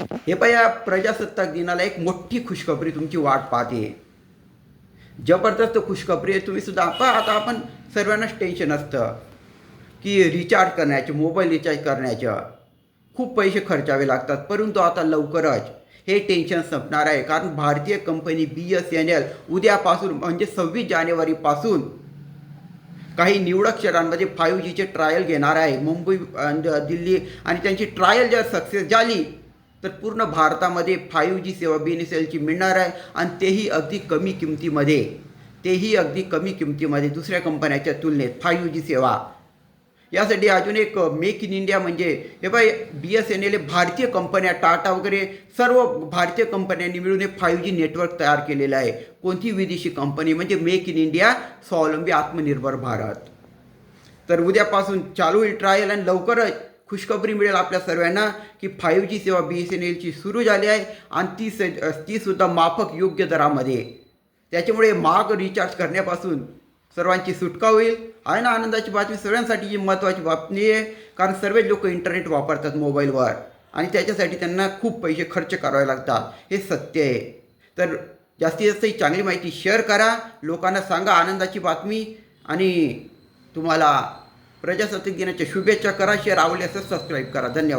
हे पण या प्रजासत्ताक दिनाला एक मोठी खुशखबरी तुमची वाट पाहते. जबरदस्त खुशखबरी आहे तुम्ही सुद्धा पहा आता आपण सर्वांनाच टेन्शन असतं की रिचार्ज करण्याचे मोबाईल रिचार्ज करण्याचं. खूप पैसे खर्चावे लागतात परंतु आता लवकरच हे टेन्शन संपणार आहे. कारण भारतीय company B S N L उद्यापासून म्हणजे सव्वीस जानेवारीपासून काही निवडक शहरांमध्ये फाईव्ह जीचे ट्रायल घेणार आहे. मुंबई दिल्ली आणि त्यांची ट्रायल जर सक्सेस झाली तर पूर्ण भारतामध्ये फाईव्ह जी सेवा बी एन एस एलची मिळणार आहे आणि तेही अगदी कमी किमतीमध्ये तेही अगदी कमी किमतीमध्ये दुसऱ्या कंपन्याच्या तुलनेत फाईव्ह जी सेवा. यासाठी अजून एक मेक इन इंडिया म्हणजे हे by B S N L हे भारतीय कंपन्या टाटा वगैरे सर्व भारतीय कंपन्यांनी मिळून हे फाईव्ह जी नेटवर्क तयार केलेलं आहे. कोणती विदेशी कंपनी म्हणजे मेक इन इंडिया स्वावलंबी आत्मनिर्भर भारत. तर उद्यापासून चालू होईल ट्रायल आणि लवकरच खुशखबरी मिळेल आपल्या सर्वांना की फाईव्ह जी सेवा बी एस एन एलची सुरू झाली आहे आणि ती स तीसुद्धा माफक योग्य दरामध्ये. त्याच्यामुळे महाग रिचार्ज करण्यापासून सर्वांची सुटका होईल. आहे ना आनंदाची बातमी? सर्वांसाठी ही महत्त्वाची बातमी आहे. कारण सर्वच लोक इंटरनेट वापरतात मोबाईलवर आणि त्याच्यासाठी त्यांना खूप पैसे खर्च करावे लागतात. हे सत्य आहे. तर जास्तीत जास्त ही चांगली माहिती शेअर करा. लोकांना सांगा आनंदाची बातमी. आणि तुम्हाला प्रजासत्ताक दिनाच्या शुभेच्छा करा शेअर आवडले असं सबस्क्राईब करा. धन्यवाद.